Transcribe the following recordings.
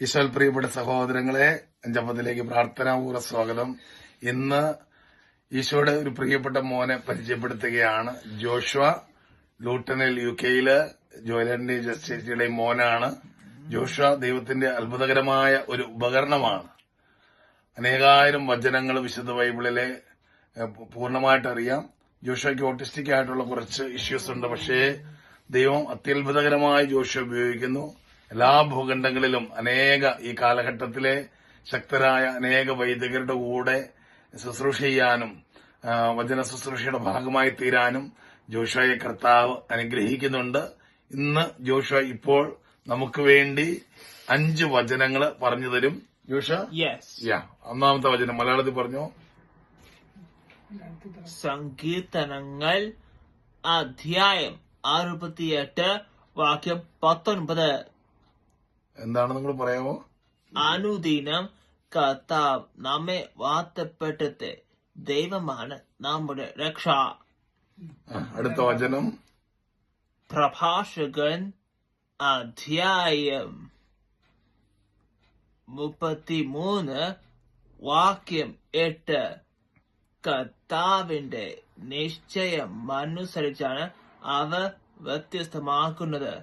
ഈശോൽ പ്രിയപ്പെട്ട സഹോദരങ്ങളെ അഞ്ചപ്പത്തിലേക്ക് പ്രാർത്ഥനാപൂർവ സ്വാഗതം. ഇന്ന് ഈശോയുടെ ഒരു പ്രിയപ്പെട്ട മോനെ പരിചയപ്പെടുത്തുകയാണ് ജോഷ്വ. ലൂട്ടനിൽ യു കെയിൽ ജോലന്റെ ജസ്റ്റിസിയുടെയും മോനാണ്. ജോഷ്വ ദൈവത്തിന്റെ അത്ഭുതകരമായ ഒരു ഉപകരണമാണ്. അനേകായിരം വചനങ്ങൾ വിശുദ്ധ ബൈബിളിലെ പൂർണമായിട്ട് അറിയാം. ജോഷയ്ക്ക് ഓട്ടിസ്റ്റിക് ആയിട്ടുള്ള കുറച്ച് ഇഷ്യൂസ് ഉണ്ട്. പക്ഷേ ദൈവം അത്യത്ഭുതകരമായി ജോഷ ഉപയോഗിക്കുന്നു. എല്ലാ ഭൂഖണ്ഡങ്ങളിലും അനേക ഈ കാലഘട്ടത്തിലെ ശക്തരായ അനേക വൈദികരുടെ കൂടെ ശുശ്രൂഷ ചെയ്യാനും വചന ശുശ്രൂഷയുടെ ഭാഗമായി തീരാനും ജോഷയെ കർത്താവ് അനുഗ്രഹിക്കുന്നുണ്ട്. ഇന്ന് ജോഷ ഇപ്പോൾ നമുക്ക് വേണ്ടി അഞ്ച് വചനങ്ങൾ പറഞ്ഞു തരും. ജോഷ യാ ഒന്നാമത്തെ വചനം മലയാളത്തിൽ പറഞ്ഞു? സങ്കീർത്തനങ്ങൾ അധ്യായം അറുപത്തിയെട്ട് വാക്യം പത്തൊൻപത്. എന്താണ് നിങ്ങൾ പറയാമോ? അനുദിനം കർത്താവ് നമ്മെ വാർത്തപ്പെട്ടത് ദൈവമാണ് നമ്മുടെ രക്ഷ. അടുത്ത വചനം. പ്രഭാഷകൻ അധ്യായം മുപ്പത്തിമൂന്ന് വാക്യം എട്ട്. കർത്താവിന്റെ നിശ്ചയം അനുസരിച്ചാണ് അവ വ്യത്യസ്തമാക്കുന്നത്.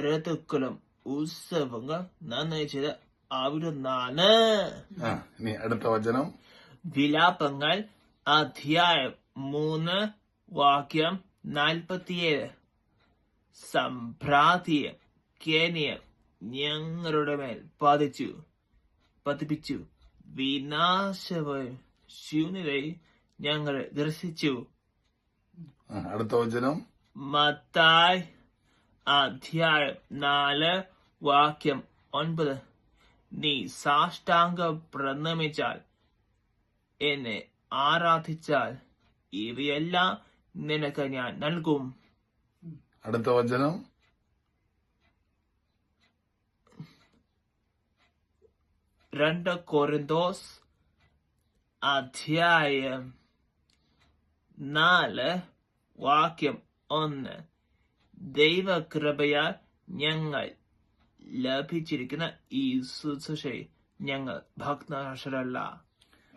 ഋതുക്കളും ഉത്സവങ്ങൾ നിർണയിച്ചത് അവിടുന്നാണ് ആ ഇനി അടുത്ത വചനം. വിലാപങ്ങൾ അധ്യായം മൂന്ന് വാക്യം നാൽപ്പത്തിയേഴ്. സംഭ്രാന്തിയും കേനിയം ഞങ്ങളുടെ മേൽ പതിച്ചു പതിപ്പിച്ചു. വിനാശവും ശൂന്യതയും ഞങ്ങൾ ദർശിച്ചു. ആ, അടുത്ത വചനം. മത്തായി അധ്യായം നാല് വാക്യം ഒൻപത്. നീ സാഷ്ടാംഗം പ്രണമിച്ചാൽ എന്നെ ആരാധിച്ചാൽ ഇവയെല്ലാം നിനക്ക് ഞാൻ നൽകും. അടുത്ത വചനം. രണ്ട് കൊറിന്തോസ് അധ്യായം നാല് വാക്യം ഒന്ന്. ദൈവകൃപയാൽ ഞങ്ങൾ ലഭിച്ചിരിക്കുന്ന ഈ ശുശ്രൂഷയെ ഞങ്ങൾ ഭക്തനാശരല്ല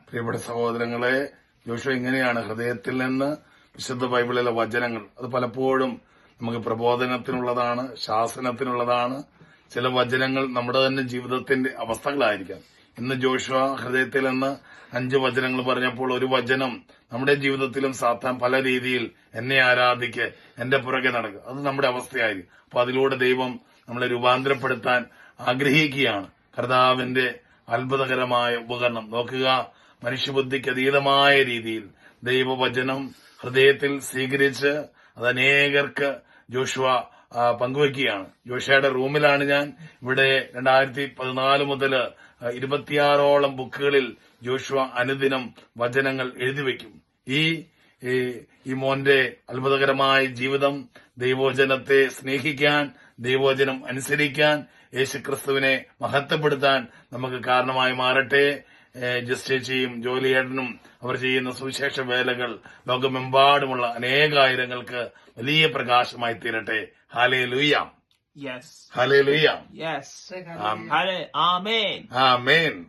പ്രിയപ്പെട്ട സഹോദരങ്ങളെ ജോഷ ഇങ്ങനെയാണ്. ഹൃദയത്തിൽ നിന്ന് വിശുദ്ധ ബൈബിളിലെ വചനങ്ങൾ. അത് പലപ്പോഴും നമുക്ക് പ്രബോധനത്തിനുള്ളതാണ് ശാസനത്തിനുള്ളതാണ്. ചില വചനങ്ങൾ നമ്മുടെ തന്നെ ജീവിതത്തിന്റെ അവസ്ഥകളായിരിക്കാം. ഇന്ന് ജോഷുവ ഹൃദയത്തിൽ നിന്ന് അഞ്ച് വചനങ്ങൾ പറഞ്ഞപ്പോൾ ഒരു വചനം നമ്മുടെ ജീവിതത്തിലും സാത്താൻ പല രീതിയിൽ എന്നെ ആരാധിക്ക് എന്റെ പുറകെ നടക്കുക. അത് നമ്മുടെ അവസ്ഥയായിരിക്കും. അപ്പൊ അതിലൂടെ ദൈവം നമ്മളെ രൂപാന്തരപ്പെടുത്താൻ ആഗ്രഹിക്കുകയാണ്. കർത്താവിന്റെ അത്ഭുതകരമായ ഉപകരണം. നോക്കുക മനുഷ്യബുദ്ധിക്ക് അതീതമായ രീതിയിൽ ദൈവവചനം ഹൃദയത്തിൽ സ്വീകരിച്ച് അത് അനേകർക്ക് ജോഷുവ പങ്കുവയ്ക്കുകയാണ്. ജോഷയുടെ റൂമിലാണ് ഞാൻ. ഇവിടെ രണ്ടായിരത്തി പതിനാല് മുതൽ ഇരുപത്തിയാറോളം ബുക്കുകളിൽ ജോഷുവ അനുദിനം വചനങ്ങൾ എഴുതി വയ്ക്കും. ഈ ഈ മോന്റെ അത്ഭുതകരമായ ജീവിതം ദൈവോചനത്തെ സ്നേഹിക്കാൻ ദൈവോചനം അനുസരിക്കാൻ യേശുക്രിസ്തുവിനെ മഹത്വപ്പെടുത്താൻ നമുക്ക് കാരണമായി മാറട്ടെ. ജസ്റ്റേച്ചിയും ജോലിയേട്ടനും അവർ ചെയ്യുന്ന സുവിശേഷ വേലകൾ ലോകമെമ്പാടുമുള്ള അനേകായിരങ്ങൾക്ക് വലിയ പ്രകാശമായി തീരട്ടെ. ഹാലേ ലൂയാം Yes. ഹാലേ Yes. യെസ് ആമേൻ. ആമേൻ ആമേൻ.